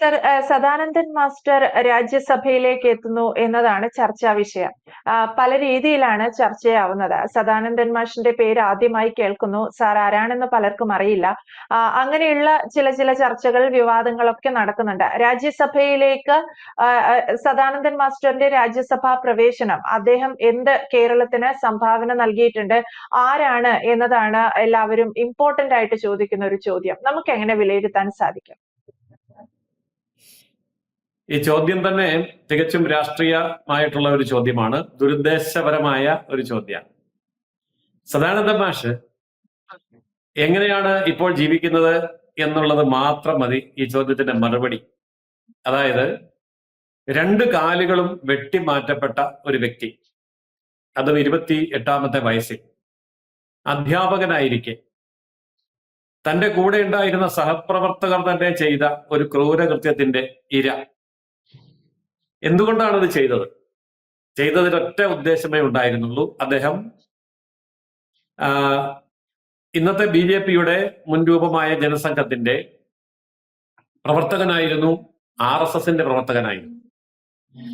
Sir Sadanandan master രാജ്യസഭയിലേക്ക് എത്തുന്നു എന്നതാണ് ചർച്ചാ വിഷയം. പല രീതിയിലാണ് ചർച്ചയാവുന്നത്. സദാനന്ദൻ മാഷിന്റെ പേര് ആദ്യമായി കേൾക്കുന്നു. സാർ ആരാണെന്ന് പലർക്കും അറിയില്ല. അങ്ങനെയുള്ള ചില ചില ചർച്ചകൾ, വിവാദങ്ങളൊക്കെ നടക്കുന്നുണ്ട്. രാജ്യസഭയിലേക്ക് സദാനന്ദൻ മാസ്റ്ററിന്റെ രാജ്യസഭാ പ്രവേശനം അദ്ദേഹം എന്ത് കേരളത്തിന് സംഭാവന നൽകിയിട്ടുണ്ട്? ആരാണ് എന്നതാണ് എല്ലാവരും ഇമ്പോർട്ടന്റ് ആയിട്ട് ചോദിക്കുന്ന ഒരു ചോദ്യം. നമുക്ക് എങ്ങനെ വിലയിരുത്താൻ സാധിക്കും? ഈ ചോദ്യം തന്നെ തികച്ചും രാഷ്ട്രീയമായിട്ടുള്ള ഒരു ചോദ്യമാണ്. ദുരുദ്ദേശപരമായ ഒരു ചോദ്യമാണ്. സദാനന്ദ മാഷ് എങ്ങനെയാണ് ഇപ്പോൾ ജീവിക്കുന്നത് എന്നുള്ളത് മാത്രം മതി ഈ ചോദ്യത്തിന്റെ മറുപടി. അതായത് രണ്ട് കാലുകളും വെട്ടിമാറ്റപ്പെട്ട ഒരു വ്യക്തി അതും ഇരുപത്തി എട്ടാമത്തെ വയസ്സിൽ അധ്യാപകനായിരിക്കെ. തന്റെ കൂടെ ഉണ്ടായിരുന്ന സഹപ്രവർത്തകർ തന്നെ ചെയ്ത ഒരു ക്രൂരകൃത്യത്തിന്റെ ഇര. എന്തുകൊണ്ടാണ് അത് ചെയ്തത്? ചെയ്തതിനൊറ്റ ഉദ്ദേശമേ ഉണ്ടായിരുന്നുള്ളൂ. അദ്ദേഹം ഇന്നത്തെ ബി ജെ പിയുടെ മുൻരൂപമായ ജനസംഘത്തിന്റെ പ്രവർത്തകനായിരുന്നു ആർ എസ് എസിന്റെ പ്രവർത്തകനായിരുന്നു.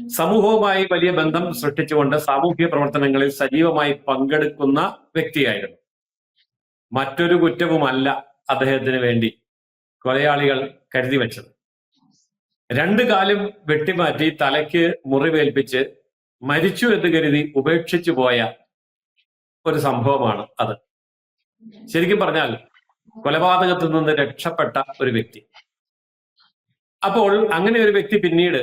സമൂഹവുമായി വലിയ ബന്ധം സൃഷ്ടിച്ചുകൊണ്ട് സാമൂഹ്യ പ്രവർത്തനങ്ങളിൽ സജീവമായി പങ്കെടുക്കുന്ന വ്യക്തിയായിരുന്നു. മറ്റൊരു കുറ്റവുമല്ല അദ്ദേഹത്തിന് വേണ്ടി കൊലയാളികൾ കരുതി വെച്ചത്. രണ്ട് കാലും വെട്ടിമാറ്റി തലയ്ക്ക് മുറിവേൽപ്പിച്ച് മരിച്ചു എന്ന് കരുതി ഉപേക്ഷിച്ചു പോയ ഒരു സംഭവമാണ് അത്. ശരിക്കും പറഞ്ഞാൽ കൊലപാതകത്തിൽ നിന്ന് രക്ഷപ്പെട്ട ഒരു വ്യക്തി. അപ്പോൾ അങ്ങനെ ഒരു വ്യക്തി പിന്നീട്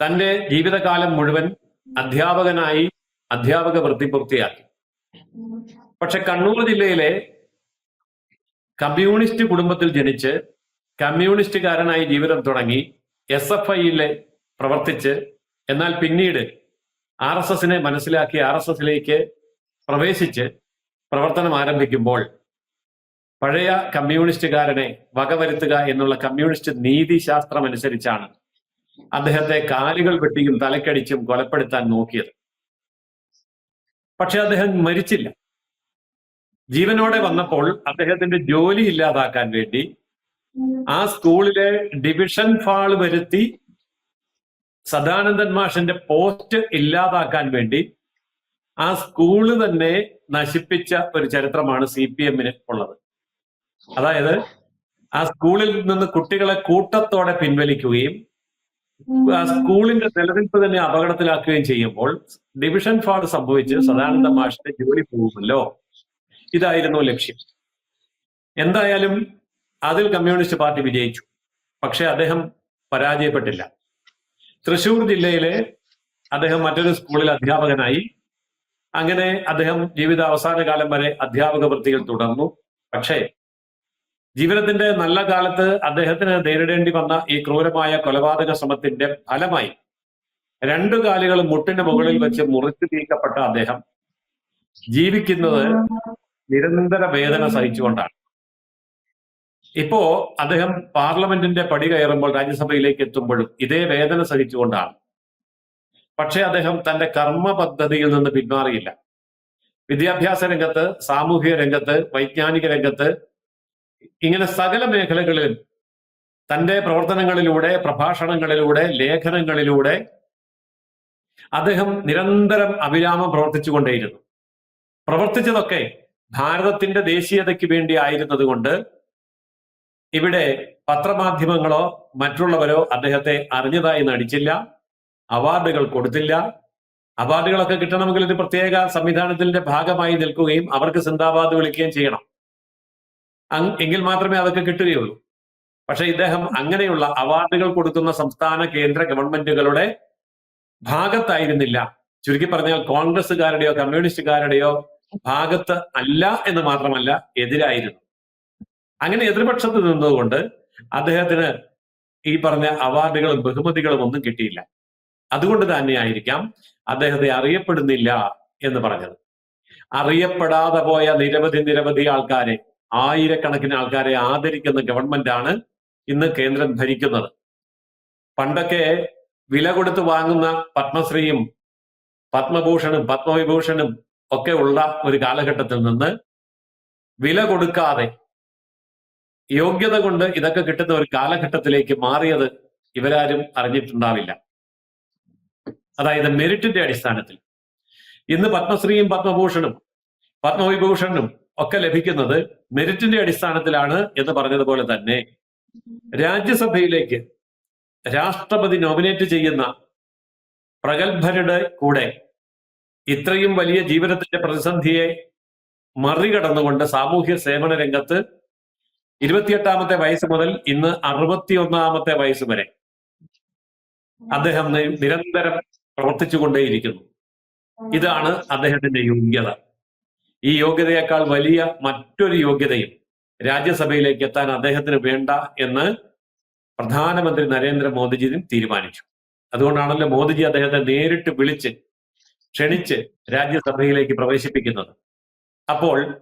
തന്റെ ജീവിതകാലം മുഴുവൻ അധ്യാപകനായി അധ്യാപക വൃത്തി പൂർത്തിയാക്കി പക്ഷെ കണ്ണൂർ ജില്ലയിലെ കമ്മ്യൂണിസ്റ്റ് കുടുംബത്തിൽ ജനിച്ച് കമ്മ്യൂണിസ്റ്റുകാരനായി ജീവിതം തുടങ്ങി എസ് എഫ് ഐയിലെ പ്രവർത്തിച്ച് എന്നാൽ പിന്നീട് ആർ എസ് എസിനെ മനസ്സിലാക്കി ആർ എസ് എസിലേക്ക് പ്രവേശിച്ച് പ്രവർത്തനം ആരംഭിക്കുമ്പോൾ പഴയ കമ്മ്യൂണിസ്റ്റുകാരനെ വകവരുത്തുക എന്നുള്ള കമ്മ്യൂണിസ്റ്റ് നീതിശാസ്ത്രം അനുസരിച്ചാണ് അദ്ദേഹത്തെ കാലുകൾ വെട്ടിയും തലക്കടിച്ചും കൊലപ്പെടുത്താൻ നോക്കിയത്. പക്ഷെ അദ്ദേഹം മരിച്ചില്ല. ജീവനോടെ വന്നപ്പോൾ അദ്ദേഹത്തിന്റെ ജോലി ഇല്ലാതാക്കാൻ വേണ്ടി ആ സ്കൂളിലെ ഡിവിഷൻ ഫാൾ വരുത്തി സദാനന്ദൻ മാഷിന്റെ പോസ്റ്റ് ഇല്ലാതാക്കാൻ വേണ്ടി ആ സ്കൂൾ തന്നെ നശിപ്പിച്ച ഒരു ചരിത്രമാണ് സി പി എമ്മിന് ഉള്ളത്. അതായത് ആ സ്കൂളിൽ നിന്ന് കുട്ടികളെ കൂട്ടത്തോടെ പിൻവലിക്കുകയും ആ സ്കൂളിന്റെ നിലനിൽപ്പ് തന്നെ അപകടത്തിലാക്കുകയും ചെയ്യുമ്പോൾ ഡിവിഷൻ ഫാൾ സംഭവിച്ച് സദാനന്ദ മാഷിന്റെ ജോലി പോകുമല്ലോ. ഇതായിരുന്നു ലക്ഷ്യം. എന്തായാലും അതിൽ കമ്മ്യൂണിസ്റ്റ് പാർട്ടി വിജയിച്ചു. പക്ഷെ അദ്ദേഹം പരാജയപ്പെട്ടില്ല. തൃശൂർ ജില്ലയിലെ അദ്ദേഹം മറ്റൊരു സ്കൂളിൽ അധ്യാപകനായി. അങ്ങനെ അദ്ദേഹം ജീവിത അവസാന കാലം വരെ അധ്യാപക വൃത്തിയിൽ തുടർന്നു. പക്ഷേ ജീവിതത്തിന്റെ നല്ല കാലത്ത് അദ്ദേഹത്തിന് നേരിടേണ്ടി വന്ന ഈ ക്രൂരമായ കൊലപാതക ശ്രമത്തിന്റെ ഫലമായി രണ്ടു കാലുകൾ മുട്ടിന് മുകളിൽ വെച്ച് മുറിച്ചു തീക്കപ്പെട്ട അദ്ദേഹം ജീവിക്കുന്നത് നിരന്തര വേദന സഹിച്ചുകൊണ്ടാണ്. ഇപ്പോ അദ്ദേഹം പാർലമെന്റിന്റെ പടി കയറുമ്പോൾ രാജ്യസഭയിലേക്ക് എത്തുമ്പോഴും ഇതേ വേദന സഹിച്ചുകൊണ്ടാണ്. പക്ഷേ അദ്ദേഹം തന്റെ കർമ്മ പദ്ധതിയിൽ നിന്ന് പിന്മാറിയില്ല. വിദ്യാഭ്യാസ രംഗത്ത് സാമൂഹിക രംഗത്ത് വൈജ്ഞാനിക രംഗത്ത് ഇങ്ങനെ സകല മേഖലകളിലും തന്റെ പ്രവർത്തനങ്ങളിലൂടെ പ്രഭാഷണങ്ങളിലൂടെ ലേഖനങ്ങളിലൂടെ അദ്ദേഹം നിരന്തരം അവിരാമം പ്രവർത്തിച്ചുകൊണ്ടേയിരുന്നു. പ്രവർത്തിച്ചതൊക്കെ ഭാരതത്തിന്റെ ദേശീയതയ്ക്ക് വേണ്ടി ആയിരുന്നത് കൊണ്ട് ഇവിടെ പത്രമാധ്യമങ്ങളോ മറ്റുള്ളവരോ അദ്ദേഹത്തെ അറിഞ്ഞതായി നടിച്ചില്ല അവാർഡുകൾ കൊടുത്തില്ല. അവാർഡുകളൊക്കെ കിട്ടണമെങ്കിൽ ഒരു പ്രത്യേക സംവിധാനത്തിന്റെ ഭാഗമായി നിൽക്കുകയും അവർക്ക് സിന്ദാബാദ് വിളിക്കുകയും ചെയ്യണം. എങ്കിൽ മാത്രമേ അതൊക്കെ കിട്ടുകയുള്ളൂ. പക്ഷെ ഇദ്ദേഹം അങ്ങനെയുള്ള അവാർഡുകൾ കൊടുക്കുന്ന സംസ്ഥാന കേന്ദ്ര ഗവൺമെന്റുകളുടെ ഭാഗത്തായിരുന്നില്ല. ചുരുക്കി പറഞ്ഞാൽ കോൺഗ്രസ്സുകാരുടെയോ കമ്മ്യൂണിസ്റ്റുകാരുടെയോ ഭാഗത്ത് അല്ല എന്ന് മാത്രമല്ല എതിരായിരുന്നു. അങ്ങനെ എതിർപക്ഷത്ത് നിന്നതുകൊണ്ട് അദ്ദേഹത്തിന് ഈ പറഞ്ഞ അവാർഡുകളും ബഹുമതികളും ഒന്നും കിട്ടിയില്ല. അതുകൊണ്ട് തന്നെ ആയിരിക്കാം അദ്ദേഹത്തെ അറിയപ്പെടുന്നില്ല എന്ന് പറഞ്ഞത്. അറിയപ്പെടാതെ പോയ നിരവധി നിരവധി ആൾക്കാരെ ആയിരക്കണക്കിന് ആൾക്കാരെ ആദരിക്കുന്ന ഗവൺമെന്റാണ് ഇന്ന് കേന്ദ്രം ഭരിക്കുന്നത്. പണ്ടൊക്കെ വില കൊടുത്ത് വാങ്ങുന്ന പത്മശ്രീയും പത്മഭൂഷണും പത്മവിഭൂഷണും ഒക്കെ ഉള്ള ഒരു കാലഘട്ടത്തിൽ നിന്ന് വില കൊടുക്കാതെ യോഗ്യത കൊണ്ട് ഇതൊക്കെ കിട്ടുന്ന ഒരു കാലഘട്ടത്തിലേക്ക് മാറിയത് ഇവരാരും അറിഞ്ഞിട്ടുണ്ടാവില്ല. അതായത് മെറിറ്റിന്റെ അടിസ്ഥാനത്തിൽ. ഇന്ന് പത്മശ്രീയും പത്മഭൂഷണും പത്മവിഭൂഷണും ഒക്കെ ലഭിക്കുന്നത് മെറിറ്റിന്റെ അടിസ്ഥാനത്തിലാണ് എന്ന് പറഞ്ഞതുപോലെ തന്നെ രാജ്യസഭയിലേക്ക് രാഷ്ട്രപതി നോമിനേറ്റ് ചെയ്യുന്ന പ്രഗത്ഭരുടെ കൂടെ ഇത്രയും വലിയ ജീവിതത്തിന്റെ പ്രതിസന്ധിയെ മറികടന്നുകൊണ്ട് സാമൂഹ്യ സേവന രംഗത്ത് ഇരുപത്തിയെട്ടാമത്തെ വയസ്സ് മുതൽ ഇന്ന് അറുപത്തി ഒന്നാമത്തെ വയസ്സ് വരെ അദ്ദേഹം നിരന്തരം പ്രവർത്തിച്ചുകൊണ്ടേയിരിക്കുന്നു. ഇതാണ് അദ്ദേഹത്തിന്റെ യോഗ്യത. ഈ യോഗ്യതയേക്കാൾ വലിയ മറ്റൊരു യോഗ്യതയും രാജ്യസഭയിലേക്ക് എത്താൻ അദ്ദേഹത്തിന് വേണ്ട എന്ന് പ്രധാനമന്ത്രി നരേന്ദ്ര നരേന്ദ്രമോദിജിയും തീരുമാനിച്ചു. അതുകൊണ്ടാണല്ലോ മോദിജി അദ്ദേഹത്തെ നേരിട്ട് വിളിച്ച് ക്ഷണിച്ച് രാജ്യസഭയിലേക്ക് പ്രവേശിപ്പിക്കുന്നത്. അപ്പോൾ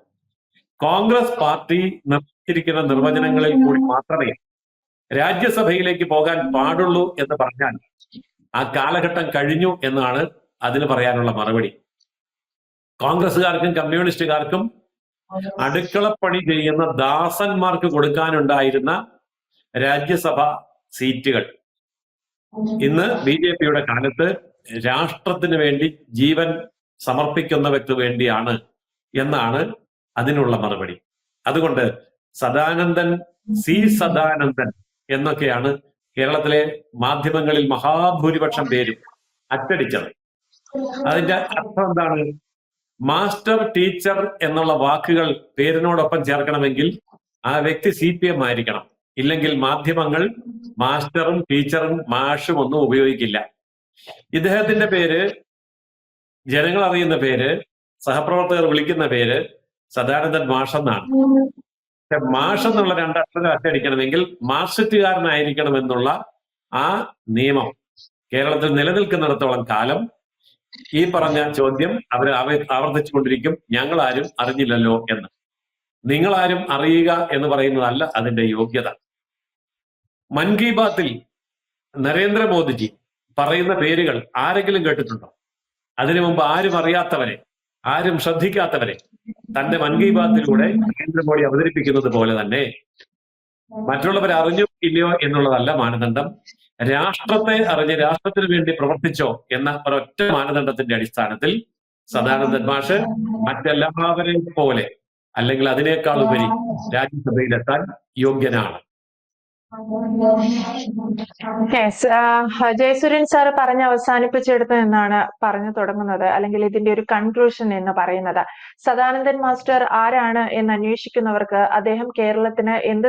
കോൺഗ്രസ് പാർട്ടി നിർത്തിയിരിക്കുന്ന നിർവചനങ്ങളിൽ കൂടി മാത്രമേ രാജ്യസഭയിലേക്ക് പോകാൻ പാടുള്ളൂ എന്ന് പറഞ്ഞാൽ ആ കാലഘട്ടം കഴിഞ്ഞു എന്നാണ് അതിന് പറയാനുള്ള മറുപടി. കോൺഗ്രസ്സുകാർക്കും കമ്മ്യൂണിസ്റ്റുകാർക്കും അടുക്കളപ്പണി ചെയ്യുന്ന ദാസന്മാർക്ക് കൊടുക്കാനുണ്ടായിരുന്ന രാജ്യസഭ സീറ്റുകൾ. ഇന്ന് ബി ജെ പിയുടെ കാലത്ത് രാഷ്ട്രത്തിന് വേണ്ടി ജീവൻ സമർപ്പിക്കുന്നവർക്ക് വേണ്ടിയാണ് എന്നാണ് അതിനുള്ള മറുപടി. അതുകൊണ്ട് സദാനന്ദൻ സി സദാനന്ദൻ എന്നൊക്കെയാണ് കേരളത്തിലെ മാധ്യമങ്ങളിൽ മഹാഭൂരിപക്ഷം പേരും അച്ചടിച്ചത്. അതിന്റെ അർത്ഥം എന്താണ്? മാസ്റ്റർ ടീച്ചർ എന്നുള്ള വാക്കുകൾ പേരിനോടൊപ്പം ചേർക്കണമെങ്കിൽ ആ വ്യക്തി സി പി എം ആയിരിക്കണം. ഇല്ലെങ്കിൽ മാധ്യമങ്ങൾ മാസ്റ്ററും ടീച്ചറും മാഷും ഒന്നും ഉപയോഗിക്കില്ല. ഇദ്ദേഹത്തിന്റെ പേര് ജനങ്ങൾ അറിയുന്ന പേര് സഹപ്രവർത്തകർ വിളിക്കുന്ന പേര് സദാനന്ദൻ മാഷ് എന്നാണ് പക്ഷെ മാഷ് എന്നുള്ള രണ്ടക്ഷരം അച്ചടിക്കണമെങ്കിൽ മാർഷറ്റുകാരനായിരിക്കണം എന്നുള്ള ആ നിയമം കേരളത്തിൽ നിലനിൽക്കുന്നിടത്തോളം കാലം ഈ പറഞ്ഞ ചോദ്യം അവർ ആവർത്തിച്ചുകൊണ്ടിരിക്കും. ഞങ്ങൾ ആരും അറിഞ്ഞില്ലല്ലോ എന്ന്. നിങ്ങളാരും അറിയുക എന്ന് പറയുന്നതല്ല അതിന്റെ യോഗ്യത. മൻ കി ബാത്തിൽ നരേന്ദ്രമോദിജി പറയുന്ന പേരുകൾ ആരെങ്കിലും കേട്ടിട്ടുണ്ടോ? അതിനു മുമ്പ് ആരും അറിയാത്തവരെ ആരും ശ്രദ്ധിക്കാത്തവരെ തന്റെ മൻ കി ബാത്തിലൂടെ നരേന്ദ്രമോദി അവതരിപ്പിക്കുന്നത് പോലെ തന്നെ മറ്റുള്ളവർ അറിഞ്ഞോ ഇല്ലയോ എന്നുള്ളതല്ല മാനദണ്ഡം. രാഷ്ട്രത്തെ അറിഞ്ഞ് രാഷ്ട്രത്തിന് വേണ്ടി പ്രവർത്തിച്ചോ എന്ന ഒരൊറ്റ മാനദണ്ഡത്തിന്റെ അടിസ്ഥാനത്തിൽ സദാനന്ദൻ മാഷ് മറ്റെല്ലാവരെയും പോലെ അല്ലെങ്കിൽ അതിനേക്കാൾ ഉപരി രാജ്യസഭയിലെത്താൻ യോഗ്യനാണ്. യെസ് ജയസൂര്യൻ സാർ പറഞ്ഞ് അവസാനിപ്പിച്ചെടുത്ത് നിന്നാണ് പറഞ്ഞു തുടങ്ങുന്നത് അല്ലെങ്കിൽ ഇതിന്റെ ഒരു കൺക്ലൂഷൻ എന്ന് പറയുന്നത്. സദാനന്ദൻ മാസ്റ്റർ ആരാണ് എന്ന് അന്വേഷിക്കുന്നവർക്ക് അദ്ദേഹം കേരളത്തിന് എന്ത്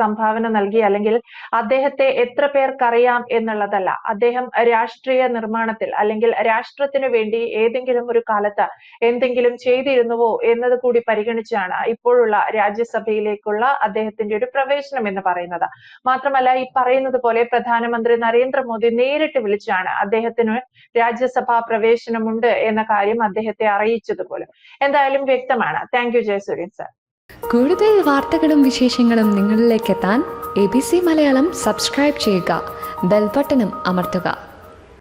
സംഭാവന നൽകി അല്ലെങ്കിൽ അദ്ദേഹത്തെ എത്ര പേർക്കറിയാം എന്നുള്ളതല്ല. അദ്ദേഹം രാഷ്ട്രീയ നിർമ്മാണത്തിൽ അല്ലെങ്കിൽ രാഷ്ട്രത്തിന് വേണ്ടി ഏതെങ്കിലും ഒരു കാലത്ത് എന്തെങ്കിലും ചെയ്തിരുന്നുവോ എന്നത് കൂടി പരിഗണിച്ചാണ് ഇപ്പോഴുള്ള രാജ്യസഭയിലേക്കുള്ള അദ്ദേഹത്തിന്റെ ഒരു പ്രവേശനം എന്ന് പറയുന്നത്. മാത്രമല്ല ഈ പറയുന്നത് പോലെ പ്രധാനമന്ത്രി നരേന്ദ്രമോദി നേരിട്ട് വിളിച്ചാണ് അദ്ദേഹത്തിന് രാജ്യസഭാ പ്രവേശനമുണ്ട് എന്ന കാര്യം അദ്ദേഹത്തെ അറിയിച്ചതുപോലെ. എന്തായാലും വ്യക്തമാണ്. താങ്ക് യു ജയസൂര്യൻ സർ കൂടുതൽ വാർത്തകളും വിശേഷങ്ങളും നിങ്ങളിലേക്ക് എത്താൻ A B C Malayalam subscribe ചെയ്യുക. ബെൽബട്ടനും അമർത്തുക.